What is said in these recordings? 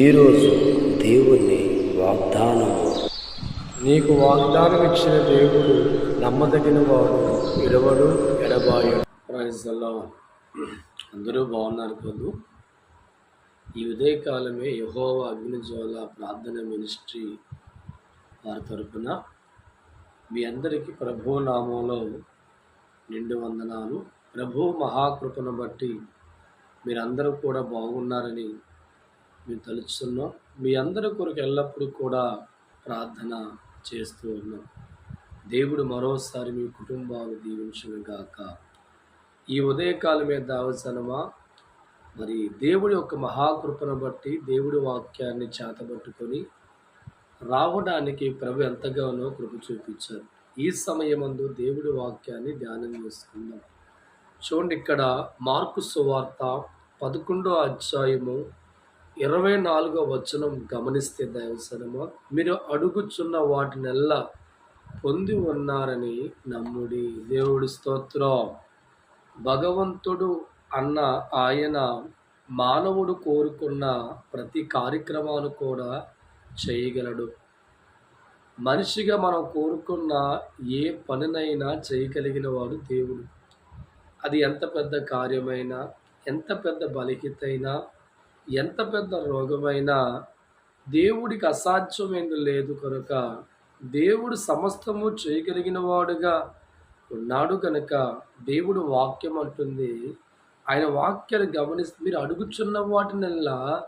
ఈరోజు దేవుని వాగ్దానము. నీకు వాగ్దానం ఇచ్చిన దేవుడు నమ్మదగిన వాడు విడవడు ఎడబాయడు. ప్రైజ్లో అందరూ బాగున్నారు కదూ ఈ ఉదయకాలమే యహోవ అగ్నిజ్వాల ప్రార్థన మినిస్ట్రీ వారి తరపున మీ అందరికీ ప్రభు నామంలో నిండు వందనాలు. ప్రభు మహాకృపను బట్టి మీరందరూ కూడా బాగున్నారని మేము తలుచుతున్నాం. మీ అందరి కొరకు ఎల్లప్పుడూ కూడా ప్రార్థన చేస్తూ ఉన్నాం. దేవుడు మరోసారి మీ కుటుంబాలు దీవించిన గాక. ఈ ఉదయకాలమే దావసనమా మరి దేవుడి యొక్క మహాకృపను బట్టి దేవుడి వాక్యాన్ని చేతబట్టుకొని రావడానికి ప్రభు ఎంతగానో కృప చూపించారు. ఈ సమయమందు దేవుడి వాక్యాన్ని ధ్యానం చేసుకుందాం. చూడండి ఇక్కడ మార్కు సువార్త పదకొండో అధ్యాయము ఇరవై నాలుగో వచనం గమనిస్తే దయవసనమా మీరు అడుగుచున్న వాటినెల్లా పొంది ఉన్నారని నమ్ముడి దేవుడి స్తోత్రం. భగవంతుడు అన్న ఆయన మానవుడు కోరుకున్న ప్రతి కార్యక్రమాలు కూడా చేయగలడు. మనిషిగా మనం కోరుకున్న ఏ పనినైనా చేయగలిగిన వాడు దేవుడు. అది ఎంత పెద్ద కార్యమైనా ఎంత పెద్ద బలిహితైనా ఎంత పెద్ద రోగమైనా దేవుడికి అసాధ్యమైనది లేదు కనుక దేవుడు సమస్తము చేయగలిగిన వాడుగా ఉన్నాడు కనుక దేవుడు వాక్యం అంటుంది. ఆయన వాక్యాన్ని గమనిస్తే మీరు అడుగుచున్న వాటినల్లా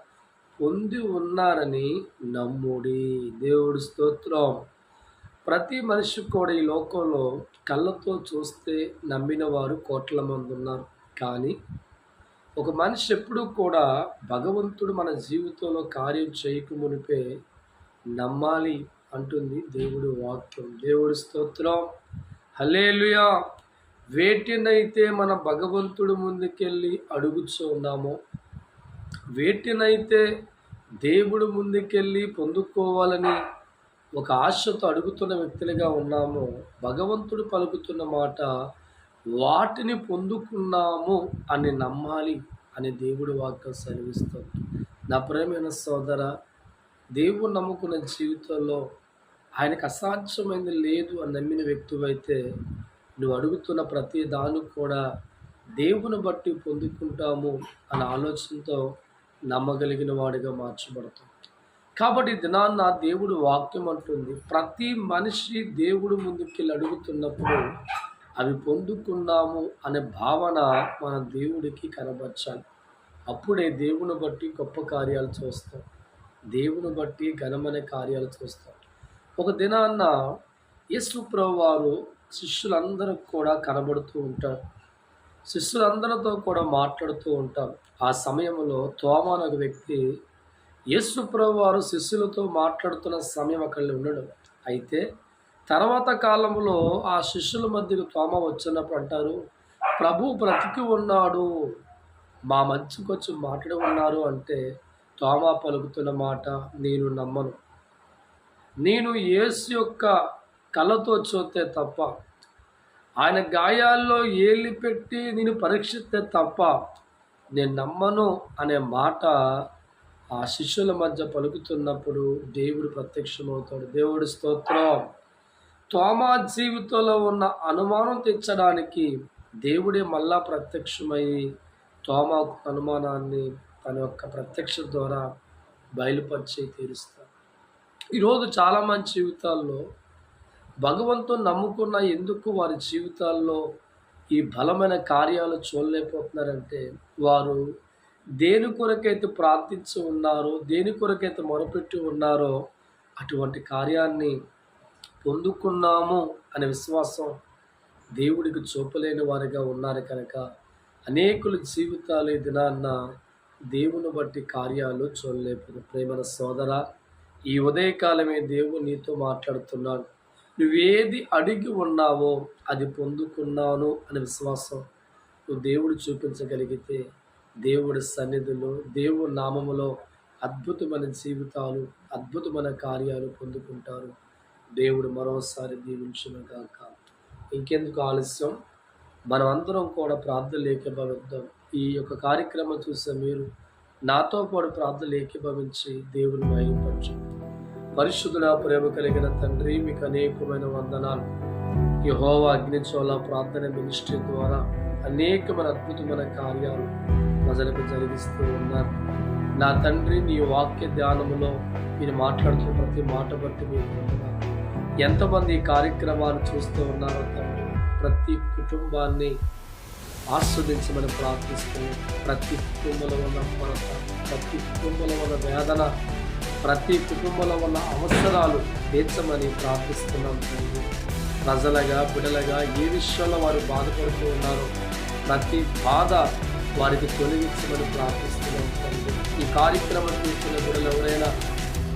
పొంది ఉన్నారని నమ్ముడి. దేవుడి స్తోత్రం. ప్రతి మనిషి కూడా ఈ లోకంలో కళ్ళతో చూస్తే నమ్మిన వారు కోట్ల మంది ఉన్నారు. కానీ ఒక మనిషి ఎప్పుడూ కూడా భగవంతుడు మన జీవితంలో కార్యం చేయక మునిపే నమ్మాలి అంటుంది దేవుడు వాక్యం. దేవుడి స్తోత్రం. హలేలుయా వేటినైతే మన భగవంతుడు ముందుకెళ్ళి అడుగుచూ ఉన్నామో వేటినైతే దేవుడు ముందుకెళ్ళి పొందుకోవాలని ఒక ఆశతో అడుగుతున్న వ్యక్తులుగా ఉన్నామో భగవంతుడు పలుకుతున్న మాట వాటిని పొందుకున్నాము అని నమ్మాలి అని దేవుడు వాక్యం సెలవిస్తుంది. నా ప్రేమైన సోదర దేవుడు నమ్ముకున్న జీవితంలో ఆయనకు అసాధ్యమైనది లేదు అని నమ్మిన వ్యక్తివైతే నువ్వు అడుగుతున్న ప్రతి దాని కూడా దేవుని బట్టి పొందుకుంటాము అనే ఆలోచనతో నమ్మగలిగిన వాడిగా మార్చబడతాం. కాబట్టి దినాన్న దేవుడు వాక్యం అంటుంది ప్రతి మనిషి దేవుడు ముందుకెళ్ళి అడుగుతున్నప్పుడు అవి పొందుకున్నాము అనే భావన మన దేవుడికి కనబరచాలి. అప్పుడే దేవుని బట్టి గొప్ప కార్యాలు చూస్తాం. దేవుని బట్టి ఘనమైన కార్యాలు చూస్తాం. ఒక దినాన్న యేసు వారు శిష్యులందరూ కూడా కనబడుతూ ఉంటారు. శిష్యులందరితో కూడా మాట్లాడుతూ ఉంటారు ఆ సమయంలో తోమ ఒక వ్యక్తి యేసు వారు శిష్యులతో మాట్లాడుతున్న సమయం అక్కడ ఉండడం. అయితే తర్వాత కాలంలో ఆ శిష్యుల మధ్యకు తోమ వచ్చినప్పుడు అంటారు ప్రభు బ్రతికి ఉన్నాడు మా మధ్యకు వచ్చి మాట్లాడి ఉన్నారు అంటే తోమ పలుకుతున్న మాట నేను నమ్మను. నేను యేసు యొక్క కళ్ళతో చూస్తే తప్ప ఆయన గాయాల్లో ఏలి పెట్టి నేను పరీక్షిస్తే తప్ప నేను నమ్మను అనే మాట ఆ శిష్యుల మధ్య పలుకుతున్నప్పుడు దేవుడు ప్రత్యక్షమవుతాడు. దేవుడి స్తోత్రం. తోమా జీవితంలో ఉన్న అనుమానం తెచ్చడానికి దేవుడే మళ్ళా ప్రత్యక్షమై తోమాకు అనుమానాన్ని తన యొక్క ప్రత్యక్ష ద్వారా బయలుపరిచి తీరుస్తాడు. ఈరోజు చాలామంది జీవితాల్లో భగవంతుని నమ్ముకున్న ఎందుకు వారి జీవితాల్లో ఈ బలమైన కార్యాలు చూడలేకపోతున్నారంటే వారు దేని కొరకైతే ప్రార్థించి ఉన్నారో దేని కొరకైతే మొరపెట్టి ఉన్నారో అటువంటి కార్యాన్ని పొందుకున్నాము అనే విశ్వాసం దేవుడికి చూపలేని వారిగా ఉన్నారు కనుక అనేకుల జీవితాలు ఈ దినాన్న దేవుని బట్టి కార్యాలు చూడలేకపోతే ప్రేమల సోదర ఈ ఉదయకాలమే దేవుడు నీతో మాట్లాడుతున్నాడు. నువ్వేది అడిగి ఉన్నావో అది పొందుకున్నాను అనే విశ్వాసం నువ్వు దేవుడు చూపించగలిగితే దేవుడి సన్నిధిలో దేవుడి నామములో అద్భుతమైన జీవితాలు అద్భుతమైన కార్యాలు పొందుకుంటారు. దేవుడు మరోసారి దీవించిన కాక ఇంకెందుకు ఆలస్యం? మనమందరం కూడా ప్రార్థన లేఖ ఈ యొక్క కార్యక్రమం చూసే మీరు నాతో పాటు ప్రార్థన ఏకీభవించి దేవుని మహింపచ్చు. పరిశుద్ధుల ప్రేమ కలిగిన తండ్రి మీకు అనేకమైన వందనాలు. యహోవా అగ్నిచోళ ప్రార్థన మినిస్ట్రీ ద్వారా అనేకమైన అద్భుతమైన కార్యాలు ప్రజలకు జరిగిస్తూ ఉన్నారు. నా తండ్రి నీ వాక్య ధ్యానములో మీరు మాట్లాడుతున్న ప్రతి మాట బట్టి మీరు ఎంతమంది కార్యక్రమాలు చూస్తూ ఉన్నారో తండ్రి ప్రతి కుటుంబాన్ని ఆస్వాదించమని ప్రార్థిస్తూ ప్రతి కుటుంబంలో ఉన్న కొరత ప్రతి కుటుంబంలో ఉన్న వేదన ప్రతి కుటుంబంలో ఉన్న అవసరాలు తీర్చమని ప్రార్థిస్తున్నాం తండ్రి. ప్రజలుగా బిడలగా ఏ విషయంలో వారు బాధపడుతూ ఉన్నారో ప్రతి బాధ వారికి తొలగించమని ప్రార్థిస్తున్నాం తండ్రి. ఈ కార్యక్రమం చూసిన బిడలు ఎవరైనా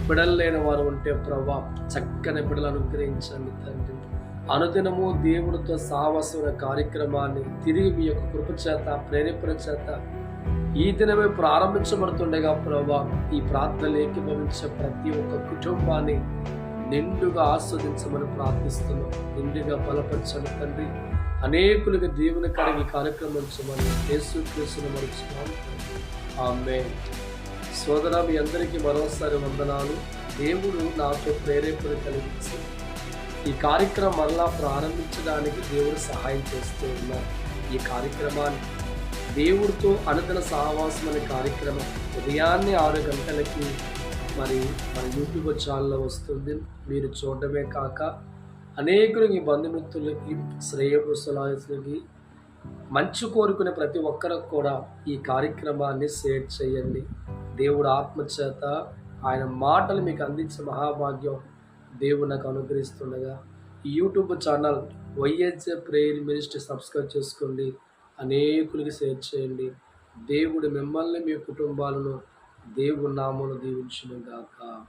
బిడలు లేని వారు ఉంటే ప్రభా చక్కని బిడలు అనుగ్రహించండి తండ్రి. అనుదినము దేవుడితో సాహసమైన కార్యక్రమాన్ని తిరిగి మీ యొక్క కృప చేత ప్రేరేపణ చేత ఈ దినమే ప్రారంభించబడుతుండగా ప్రభా ఈ ప్రార్థనలు ఏకీభవించే ప్రతి ఒక్క కుటుంబాన్ని నిండుగా ఆస్వాదించమని ప్రార్థిస్తున్నాం. నిండుగా బలపరచండి తండ్రి. అనేకులకు దేవుని కరిగి కార్యక్రమం చేయమని యేసు క్రీస్తును మరుచున్నాం ఆమె సోదర మీ అందరికీ మరోసారి వందనాలు. దేవుడు నాకు ప్రేరేపణ కలిగించి ఈ కార్యక్రమం మరలా ప్రారంభించడానికి దేవుడు సహాయం చేస్తూ ఉన్నారు. ఈ కార్యక్రమాన్ని దేవుడితో అనుదిన సహవాసం అనే కార్యక్రమం ఉదయాన్నే ఆరు గంటలకి మరి మన యూట్యూబ్ ఛానల్లో వస్తుంది. మీరు చూడడమే కాక అనేకులు అనేకులకి బంధుమిత్రులకి శ్రేయపుసలాసులకి మంచి కోరుకునే ప్రతి ఒక్కరికి కూడా ఈ కార్యక్రమాన్ని షేర్ చేయండి. దేవుడు ఆత్మచేత ఆయన మాటలు మీకు అందించే మహాభాగ్యం దేవుడు నాకు అనుగ్రహిస్తుండగా. ఈ YouTube channel YSA prayer ministry subscribe చేసుకోండి. అనేకులకి షేర్ చేయండి. దేవుడు మిమ్మల్ని మీ కుటుంబాలను దేవుడు నామను దీవించును గాక